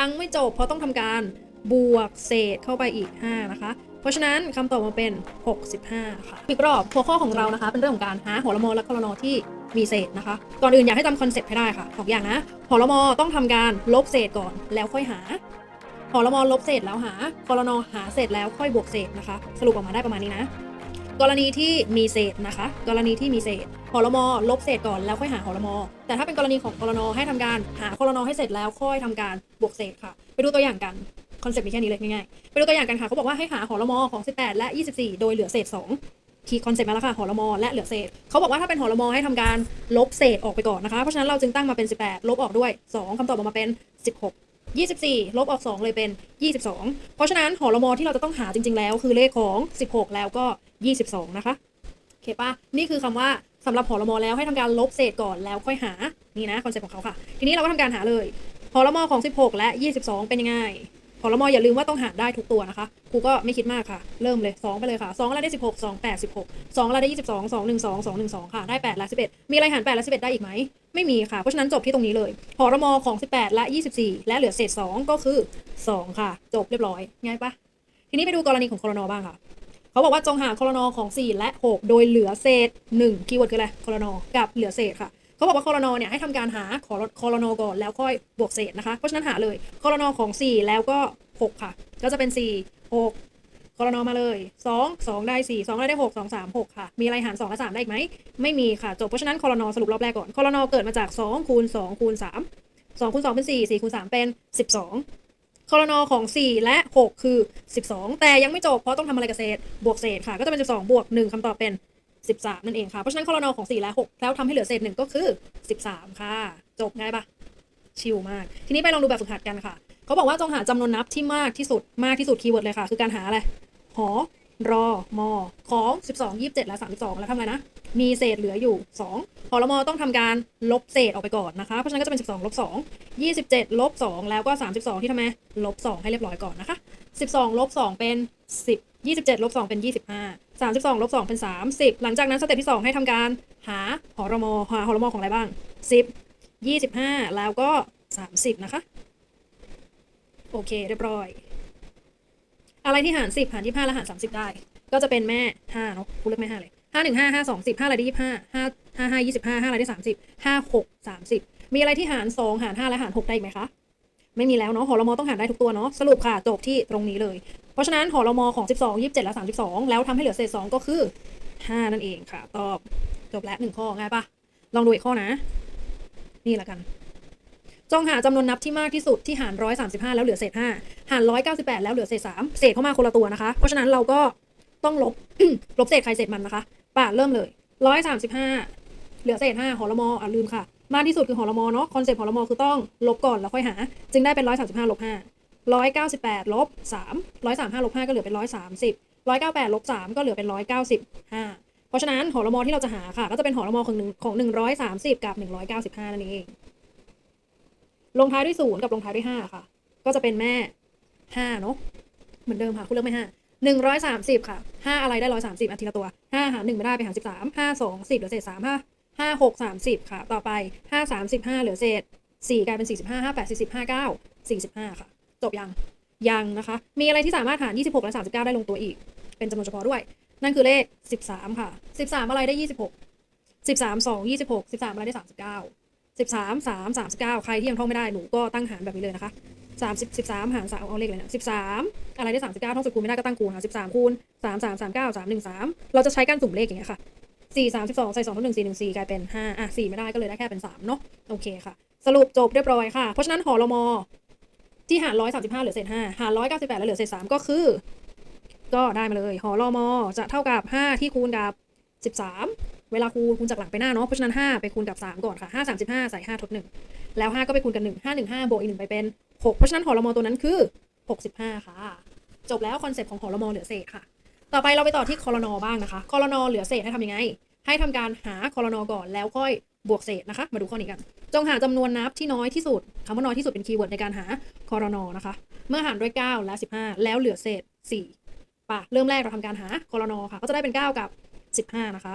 ยังไม่จบเพราะต้องทำการบวกเศษเข้าไปอีก 5 นะคะ เพราะฉะนั้นคำตอบมาเป็น 65 ค่ะอีกรอบหัวข้อของเรานะคะ เป็นเรื่องของการหาหอละมอและคลนอที่มีเศษนะคะ ก่อนอื่นอยากให้จำคอนเซ็ปต์ให้ได้ค่ะสองอย่างนะหอละมอต้องทำการลบเศษก่อนแล้วค่อยหาหอละมอลบเศษแล้วหาคลนอหาเศษแล้วค่อยบวกเศษนะคะ สรุปออกมาได้ประมาณนี้นะ กรณีที่มีเศษนะคะ กรณีที่มีเศษ หอละมอลบเศษก่อนแล้วค่อยหาหอละมอแต่ถ้าเป็นกรณีของคลนอให้ทำการหาคลนอให้เสร็จแล้วค่อยทำการบวกเศษค่ะ ไปดูตัวอย่างกันคอนเซ็ปต์มีแค่นี้เลยง่ายๆไปดูตัวอย่างกันค่ะเขาบอกว่าให้หาหอละมอของ 18 และ 24 โดยเหลือเศษ 2 คีย์คอนเซ็ปต์มาแล้วค่ะหอละมอและเหลือเศษเขาบอกว่าถ้าเป็นหอละมอให้ทำการลบเศษออกไปก่อนนะคะเพราะฉะนั้นเราจึงตั้งมาเป็น 18 ลบออกด้วย 2คำตอบออกมาเป็น 16 24 ลบออก 2 เลยเป็น 22 เพราะฉะนั้นหอละมอที่เราจะต้องหาจริง ๆ แล้วคือเลขของ 16 แล้วก็ 22 นะคะ โอเคปะนี่คือคำว่า สำหรับหอละมอแล้วให้ทำการลบเศษก่อนแล้วค่อยหานี่นะคอนเซ็ปต์ของเขาค่ะ ทีนี้เราก็ทำการหาเลยหอละมอของ 16 และ 22 เป็นยังไงหอละมออย่าลืมว่าต้องหารได้ทุกตัวนะคะครูก็ไม่คิดมากค่ะ เริ่มเลย 2 ไปเลยค่ะ2แล้วได้ 16 2 8 16 2แล้วได้ 22 2 1 2 2 1 2 ค่ะ ได้8และ11 มีอะไรหาร8และ11 ได้อีกไหม ไม่มีค่ะ เพราะฉะนั้นจบที่ตรงนี้เลยหอละมอของ 18 และ 24 และเหลือเศษ 2 ก็คือ 2 ค่ะ จบเรียบร้อย ง่ายปะทีนี้ไปดูกรณีของคลนอบ้างค่ะ เขาบอกว่าจงหาคลนอของ 4 และ 6 โดยเหลือเศษ1คีย์เวิร์ดคืออะไรคลนอกับเหลือเศษค่ะเขาบอกว่าคลนอเนี่ยให้ทำการหาคลนอก่อนแล้วค่อยบวกเศษนะคะเพราะฉะนั้นหาเลยคลนอของ 4 แล้วก็ 6 ค่ะ ก็จะเป็น 4 6คลนอมาเลย 2 2 ได้ 4 2 ได้ 6 2 3 6 ค่ะ มีอะไรหาร 2 และ 3 ได้อีกไหม ไม่มีค่ะ จบ เพราะฉะนั้นคลนอสรุปรอบแรกก่อนคลนอเกิดมาจาก 2 คูณ 2 คูณ 3 2คูณ2เป็น 4 4คูณ3เป็น 12 คลนอของ 4 และ 6 คือ 12 แต่ยังไม่จบเพราะต้องทำอะไรกับเศษ บวกเศษค่ะ ก็จะเป็น 12 บวก 1คำตอบเป็น 13 นั่นเองค่ะ เพราะฉะนั้นคลนอของ 4 และ 6 แล้วทำให้เหลือเศษ 1 ก็คือ 13 ค่ะ จบง่ายปะชิลมาก ทีนี้ไปลองดูแบบฝึกหัดกันค่ะ เขาบอกว่าจงหาจำนวนนับที่มากที่สุด มากที่สุดคีย์เวิร์ดเลยค่ะ คือการหาอะไร หอ รอมอของ 12 27 และ 32 แล้วทำอะไรนะ มีเศษเหลืออยู่2หอละมอต้องทำการลบเศษออกไปก่อนนะคะ เพราะฉะนั้นก็จะเป็น 12ลบ2 27ลบ2แล้วก็ 32 ที่ทำไมลบ 2 ให้เรียบร้อยก่อนนะคะ 12ลบ2เป็น 10 27ลบ2เป็น 25 32ลบ2เป็น 30 หลังจากนั้นสเต็ปที่ 2 ให้ทำการหาหอละมอหาหอละมอของอะไรบ้าง 10 25 แล้วก็ 30 นะคะ โอเค เรียบร้อย อะไรที่หาร10หาร25และหาร30ได้ ก็จะเป็นแม่5เนาะกูเลือกแม่5เลย5 1 5 5 2 10 5อะไรได้25 5 5 5 25 5อะไรได้30 5 6 30มีอะไรที่หาร2หาร5และหาร6ได้อีกไหมคะไม่มีแล้วเนาะหอละมอต้องหารได้ทุกตัวเนาะสรุปค่ะจบที่ตรงนี้เลย เพราะฉะนั้นหอละมอของ 12 27 และ 32 แล้วทำให้เหลือเศษ 2 ก็คือ 5 นั่นเองค่ะ ตอบจบแล้วหนึ่งข้อง่ายปะลองดูอีกข้อนะ นี่ละกัน จงหาจำนวนนับที่มากที่สุดที่หาร135แล้วเหลือเศษ5หาร198แล้วเหลือเศษ3เศษเข้ามาคนละตัวนะคะ เพราะฉะนั้นเราก็ต้องลบ ลบเศษใครเศษมันนะคะป่าเริ่มเลย135เหลือเศษ5หอละมออะลืมค่ะ มากที่สุดคือหอละมอเนาะคอนเซ็ปต์หอละมอคือต้องลบก่อนแล้วค่อยหา จึงได้เป็น135ลบ5 198ลบ3 135ลบ5ก็เหลือเป็น130 198ลบ3ก็เหลือเป็น195เพราะฉะนั้นหอละมอที่เราจะหาค่ะ ก็จะเป็นหอละมอของหนึ่งของ130กับ195นั่นเอง ลงท้ายด้วยศูนย์กับลงท้ายด้วยห้าค่ะ ก็จะเป็นแม่ห้าเนาะเหมือนเดิมค่ะคุณเลือกไม่ห้าหนึ่งร้อยสามสิบค่ะห้าอะไรได้ร้อยสามสิบอาทีละตัวห้าหารหนึ่งไม่ได้ไปหารสิบสามห้าสองสิบเหลือเศษสามห้าห้าหกสามสิบค่ะ ต่อไปห้าสามสิบห้าเหลือเศษสี่กลายเป็นสี่สิบห้าห้าแปดสี่สิบห้าเก้าสี่สิบห้าค่ะ จบยัง ยังนะคะ มีอะไรที่สามารถหารยี่สิบหกและสามสิบเก้าได้ลงตัวอีก เป็นจำนวนเฉพาะด้วย นั่นคือเลขสิบสามค่ะสิบสามอะไรได้ยี่สิบหกสิบสามสองยี่สิบหกสิบสามอะไรได้สามสิบเก้า สิบสามสามสามสิบเก้าใครที่ยังท่องไม่ได้หนูก็ตั้งหารแบบนี้เลยนะคะสามสิบสิบสามหารสามเอาเลขอะไรนะสิบสามอะไรได้สามสิบเก้าท่องสุดคูณไม่ได้ก็ตั้งคูณค่ะสิบสามคูณสามสามสามเก้าสามหนึ่งสามเราจะใช้การสุ่มเลขอย่างเงี้ยค่ะสี่สามสิบสองใส่สองทับหนึ่งสี่หนึ่งสี่กลายเป็นห้าอะสี่ไม่ได้ก็เลยได้แค่เป็นสามเนาะโอเคค่ะ สรุปจบเรียบร้อยค่ะ เพราะฉะนั้นหอละมอที่หารร้อยสามสิบห้าเหลือเศษห้าหารร้อยเก้าสิบแปดแล้วเหลือเศษสามก็คือ ก็ได้มาเลยหอละมอจะเท่ากับห้าที่คูณกับสิบสาม เวลาคูณคูณจากหลังไปหน้าเนาะเพราะฉะนั้น 5 ไปคูณกับ 3 ก่อนค่ะ 5 35 ใส่ 5 ทด 1 แล้ว 5 ก็ไปคูณกัน1 5 1 5บวกอีก 1 ไปเป็น 6 เพราะฉะนั้นหอละมอตัวนั้นคือ 65 ค่ะ จบแล้วคอนเซ็ปต์ของหอละมอเหลือเศษค่ะ ต่อไปเราไปต่อที่คอรนอบ้างนะคะคอรนอเหลือเศษให้ทำยังไง ให้ทำการหาคอรนอก่อนแล้วค่อยบวกเศษนะคะ มาดูข้อนี้กัน จงหาจำนวนนับที่น้อยที่สุดคำว่าน้อยที่สุดเป็นคีย์เวิร์ดในการหาคอรนอนะคะ เมื่อหารด้วย 9 และ 15 แล้วเหลือเศษ 4ป่ะเริ่มแรกเราทำการหาคอรนอค่ะ ก็จะได้เป็น 9 กับ 15 นะคะ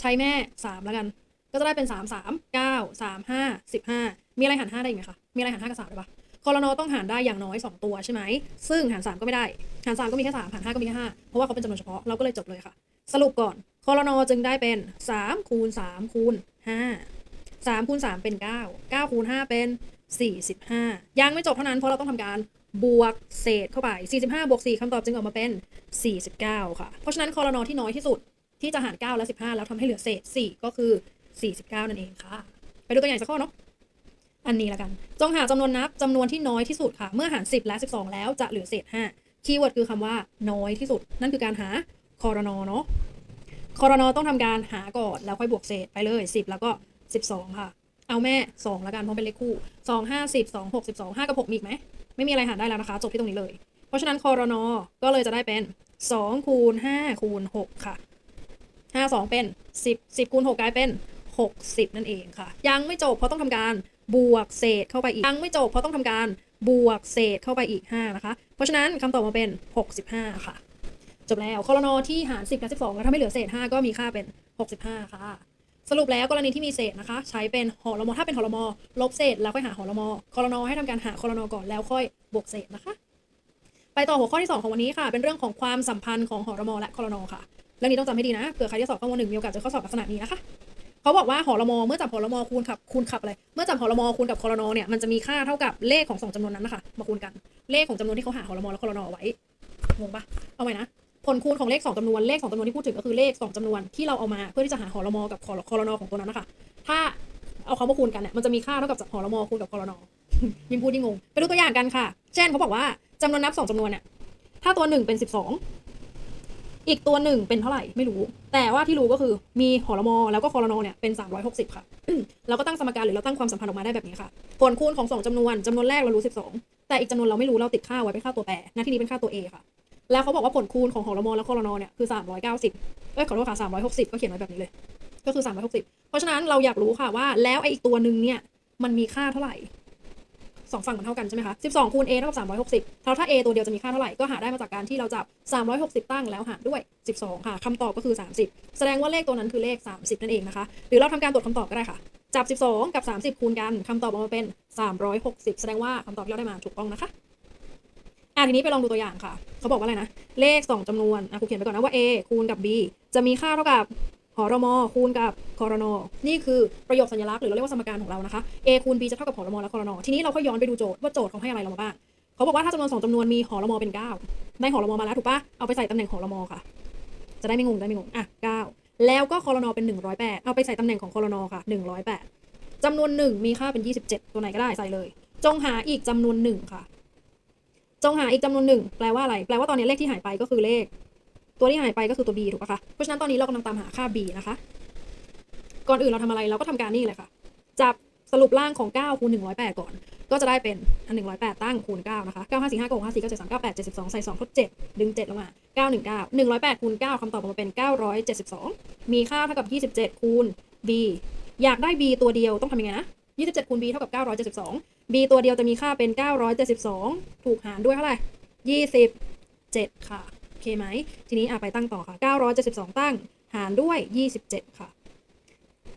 ใช้แม่สามแล้วกัน ก็จะได้เป็นสามสามเก้าสามห้าสิบห้ามีอะไรหารห้าได้อีกไหมคะ มีอะไรหารห้ากับสามได้ปะคคอรนอต้องหารได้อย่างน้อย 2 ตัวใช่ไหม ซึ่งหาร 3 ก็ไม่ได้ หาร 3 ก็มีแค่3หาร5ก็มีแค่5เพราะว่าเขาเป็นจำนวนเฉพาะ เราก็เลยจบเลยค่ะ สรุปก่อนคอรนอจึงได้เป็น 3 คูณ 3 คูณ 5 3คูณ3เป็น 9 9คูณ5เป็น 45 ยังไม่จบเท่านั้นเพราะเราต้องทำการบวกเศษเข้าไป 45 บวก 4คำตอบจึงออกมาเป็น 49 ค่ะ เพราะฉะนั้นคอรนอที่น้อยที่สุด ที่จะหาร 9 และ 15 แล้วทำให้เหลือเศษ 4 ก็คือ 49 นั่นเองค่ะ ไปดูตัวอย่างสักข้อเนาะอันนี้ละกัน จงหาจำนวนนับจำนวนที่น้อยที่สุดค่ะ เมื่อหาร 10 และ 12 แล้วจะเหลือเศษ 5 คีย์เวิร์ดคือคำว่าน้อยที่สุด นั่นคือการหาคอรนอเนาะคอรนอต้องทำการหาก่อนแล้วค่อยบวกเศษไปเลย 10 แล้วก็ 12 ค่ะ เอาแม่ 2ล้วกันเพราะเป็นเลขคู่ 2 5 10 2 6 12 5 กับ 6 มีอีกไหมไม่มีอะไรหารได้แล้วนะคะ จบที่ตรงนี้เลย เพราะฉะนั้นคอรนอก็เลยจะได้เป็น 2 คูณ 5 คูณ 6 ค่ะ 5 2 เป็น 10 10คูณ6กลายเป็น 60 นั่นเองค่ะ ยังไม่จบเพราะต้องทำการบวกเศษเข้าไปอีก ยังไม่จบเพราะต้องทำการบวกเศษเข้าไปอีก 5 นะคะ เพราะฉะนั้นคำตอบมาเป็น 65 ค่ะ จบแล้วคอรนอที่หาร 10และ12 แล้วถ้าไม่เหลือเศษ 5 ก็มีค่าเป็น 65 ค่ะ สรุปแล้วกรณีที่มีเศษนะคะ ใช้เป็นหอรมอถ้าเป็นหอรมอลบเศษแล้วค่อยหาหอรมอคอรนอให้ทำการหาคอรนอก่อนแล้วค่อยบวกเศษนะคะ ไปต่อหัวข้อที่ 2 ของวันนี้ค่ะ เป็นเรื่องของความสัมพันธ์ของหอรมอและคอรนอค่ะ เรื่องนี้ต้องจำให้ดีนะเผื่อใครที่สอบข้อมูลหนึ่งมีโอกาสเจอข้อสอบลักษณะนี้นะคะเขาบอกว่าหอรมอเมื่อจับหอรมอคูณกับคูณขับอะไรเมื่อจับหอรมอคูณกับคอรนอเนี่ยมันจะมีค่าเท่ากับเลขของสองจำนวนนั้นนะคะมาคูณกันเลขของจำนวนที่เขาหาหอรมอและคอรนอไว้งงปะเอาไว้นะผลคูณของเลขสองจำนวนเลขสองจำนวนที่พูดถึงก็คือเลขสองจำนวนที่เราเอามาเพื่อที่จะหาหอรมอกับคอรนอของตัวนั้นนะคะถ้าเอาเขามาคูณกันเนี่ยมันจะมีค่าเท่ากับหอรมอคูณกับคอรนอยิ่งพูดยิ่งงงไปดูตัวอย่างกันค่ะ เช่นเขาบอกว่าจำนวนนับสองจำนวนเนี่ยถ้าตัวหนึ่งเป็นสิบสอง อีกตัวหนึ่งเป็นเท่าไหร่ไม่รู้ แต่ว่าที่รู้ก็คือมีหอรมอแล้วก็คอรนอเนี่ยเป็น 360 ค่ะเราก็ตั้งสมการหรือเราตั้งความสัมพันธ์ออกมาได้แบบนี้ค่ะ ผลคูณของสองจำนวนจำนวนแรกเรารู้ 12 แต่อีกจำนวนเราไม่รู้เราติดค่าไว้เป็นค่าตัวแปรหน้าที่นี้เป็นค่าตัว a ค่ะ แล้วเขาบอกว่าผลคูณของหอรมอและคอรนอเนี่ยคือ 390เอ้ยขอโทษค่ะ360 ก็เขียนไว้แบบนี้เลย ก็คือ 360 เพราะฉะนั้นเราอยากรู้ค่ะว่าแล้วไอ้อีกตัวหนึ่งเนี่ยมันมีค่าเท่าไหร่ สองฝั่งมันเท่ากันใช่ไหมคะ12คูณ a เท่ากับ360ถ้าถ้า a ตัวเดียวจะมีค่าเท่าไหร่ก็หาได้มาจากการที่เราจับ 360 ตั้งแล้วหารด้วย 12 ค่ะคำตอบก็คือ 30 แสดงว่าเลขตัวนั้นคือเลข 30 นั่นเองนะคะ หรือเราทำการตรวจคำตอบก็ได้ค่ะ จับ 12 กับ 30 คูณกันคำตอบออกมาเป็น 360 แสดงว่าคำตอบที่เราได้มาถูกต้องนะคะอะทีนี้ไปลองดูตัวอย่างค่ะ เขาบอกว่าอะไรนะ เลข 2จำนวนอะครูเขียนไปก่อนนะว่า a คูณกับ b จะมีค่าเท่ากับ หอรมอคูณกับคอรนอนี่คือประโยคสัญลักษณ์หรือเราเรียกว่าสมการของเรานะคะ a คูณ b จะเท่ากับหอรมอและคอรนอทีนี้เราค่อยย้อนไปดูโจทย์ว่าโจทย์เขาให้อะไรเรามาบ้างเขาบอกว่าถ้าจำนวนสองจำนวนมีหอรมอเป็น 9 ได้หอรมอมาแล้วถูกปะเอาไปใส่ตำแหน่งหอรมอค่ะ จะได้ไม่งงได้ไม่งงอะ9แล้วก็คอรนอเป็น 108 เอาไปใส่ตำแหน่งของคอรนอค่ะ 108จำนวนหนึ่งมีค่าเป็น 27 ตัวไหนก็ได้ใส่เลย จงหาอีกจำนวนหนึ่งค่ะ จงหาอีกจำนวนหนึ่งแปลว่าอะไร แปลว่าตอนนี้เลขที่หายไปก็คือเลข ตัวที่หายไปก็คือตัว b ถูกปะคะ เพราะฉะนั้นตอนนี้เรากำลังตามหาค่า b นะคะ ก่อนอื่นเราทำอะไรเราก็ทำการนี่เลยค่ะ จับสรุปล่างของ 9คูณ108 ก่อน ก็จะได้เป็นอัน108 ตั้งคูณ9นะคะ 9 5 4 5 6 5 4 9 7 3 9 8 72 ใส่ 2 ทด 7 ดึง 7 ลงมา 919 108คูณ9คำตอบออกมาเป็น 972 มีค่าเท่ากับ 27 คูณ b อยากได้ b ตัวเดียวต้องทำยังไงนะ 27คูณ b เท่ากับ 972 b ตัวเดียวจะมีค่าเป็น 972 ถูกหารด้วยเท่าไหร่ 27 ค่ะ อเคไหม ทีนี้อะไปตั้งต่อค่ะ 972 ตั้ง หารด้วย 27 ค่ะ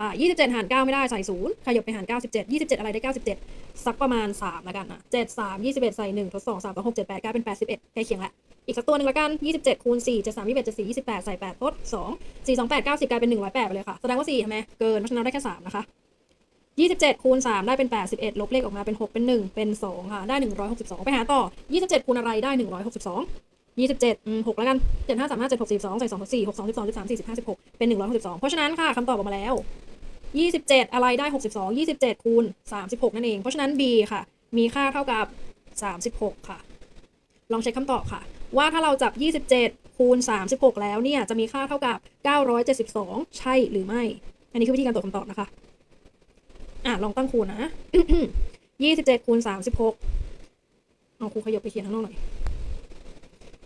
อ่า27 หาร 9 ไม่ได้ใส่0ขยับไปหาร 97 27 อะไรได้ 97 สักประมาณ 3 แล้วกันนะ7 3 21 ใส่1ทด2 3 6 7 8 9 เป็น 81ใกล้เคียงละอีกสักตัวหนึ่งละกัน 27 คูณ 4 7 3 21 7 4 28 ใส่ 8 ทด 2 4 2 8 90 กลายเป็น 108 ไปเลยค่ะ แสดงว่า4ใช่ไหมเกิน เพราะฉะนั้นได้แค่ 3 นะคะ 27 คูณ 3 ได้เป็น 81 ลบเลขออกมาเป็น 6 เป็น 1 เป็น 2 ค่ะ ได้ 162 ไปหาต่อ 27 คูณอะไรได้ 162 ยี่สิบเจ็ดหกแล้วกันเจ็ดห้าสามห้าเจ็ดหกสี่สองใส่สองสี่หกสองสิบสองสิบสามสี่สิบห้าสิบหกเป็นหนึ่งร้อยหกสิบสองเพราะฉะนั้นค่ะคำตอบออกมาแล้วยี่สิบเจ็ดอะไรได้หกสิบสองยี่สิบเจ็ดคูณสามสิบหกนั่นเอง เพราะฉะนั้น B ค่ะ มีค่าเท่ากับสามสิบหกค่ะ ลองเช็คคำตอบค่ะ ว่าถ้าเราจับยี่สิบเจ็ดคูณสามสิบหกแล้วเนี่ยจะมีค่าเท่ากับเก้าร้อยเจ็ดสิบสองใช่หรือไม่ อันนี้คือวิธีการตรวจคำตอบนะคะ อะลองตั้งคูณนะยี่สิบเจ็ดคูณสามสิบหกเอาครูขยบไปเขียนข้างนอกหน่อย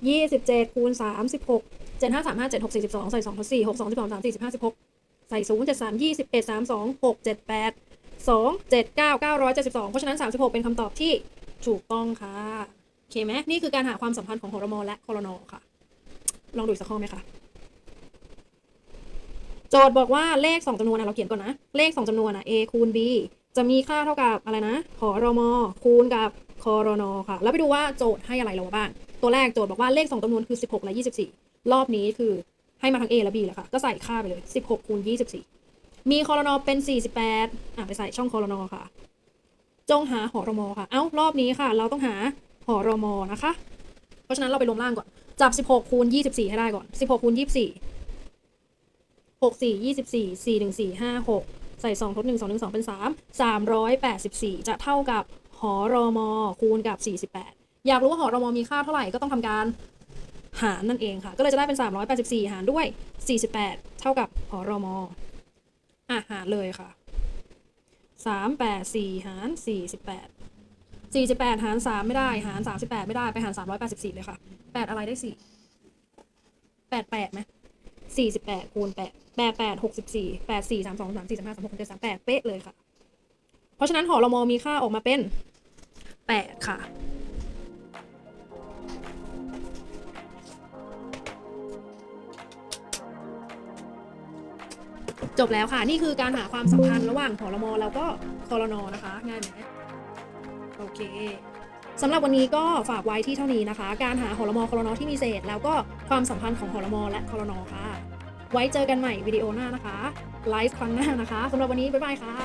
ยี่สิบเจ็ดคูณสามสิบหกเจ็ดห้าสามห้าเจ็ดหกสี่สิบสองใส่สองทดสี่หกสองสิบสองสามสี่สิบห้าสิบหกใส่ศูนย์เจ็ดสามยี่สิบเอ็ดสามสองหกเจ็ดแปดสองเจ็ดเก้าเก้าร้อยเจ็ดสิบสองเพราะฉะนั้นสามสิบหกเป็นคำตอบที่ถูกต้องค่ะโอเคไหมนี่คือการหาความสัมพันธ์ของฮอร์โมนและคอรนอค่ะ ลองดูอีกสักข้อไหมคะโจทย์บอกว่าเลขสองจำนวนนะเราเขียนก่อนนะ เลขสองจำนวนนะ a คูณ b จะมีค่าเท่ากับอะไรนะหอรมอคูณกับคอรนอค่ะ แล้วไปดูว่าโจทย์ให้อะไรเราบ้าง ตัวแรกโจทย์บอกว่าเลข 2จำนวนคือ 16 และ 24 รอบนี้คือให้มาทั้ง A และ B เลยค่ะ ก็ใส่ค่าไปเลย 16 คูณ 24 มีคอรนอเป็น 48 อะ ไปใส่ช่องคอรนอค่ะ จงหาหอรมอค่ะ เอ้า รอบนี้ค่ะ เราต้องหาหอรมอนะคะ เพราะฉะนั้นเราไปรวมล่างก่อน จับ 16 คูณ 24 ให้ได้ก่อน 16 คูณ 24 6 4 24 4 1 4 5 6 ใส่ 2 ทด 1 2 1 2 เป็น 3 384 จะเท่ากับหอรมอคูณกับ 48 อยากรู้ว่าหอรมอมีค่าเท่าไหร่ก็ต้องทำการหารนั่นเองค่ะ ก็เลยจะได้เป็น 384 หารด้วย 48 เท่ากับหอรมอะหารเลยค่ะ 384 หาร 48 48 หาร 3 ไม่ได้ หาร 38 ไม่ได้ ไปหาร 384 เลยค่ะ 8 อะไรได้ 4 8 8ไหม48คูณ8 8 8 64 8 4 3 2 3 4 3 5 3 6 7 3 8 เป๊ะเลยค่ะ เพราะฉะนั้นหอรมอมีค่าออกมาเป็น 8 ค่ะ จบแล้วค่ะ นี่คือการหาความสัมพันธ์ระหว่างหอรมอแล้วก็คอรนอนะคะ ง่ายไหมโอเคสำหรับวันนี้ก็ฝากไว้ที่เท่านี้นะคะ การหาหอรมอคอรนอที่มีเศษ แล้วก็ความสัมพันธ์ของหอรมอและคอรนอค่ะ ไว้เจอกันใหม่วิดีโอหน้านะคะ ไลฟ์ครั้งหน้านะคะสำหรับวันนี้ บ๊ายบายค่ะ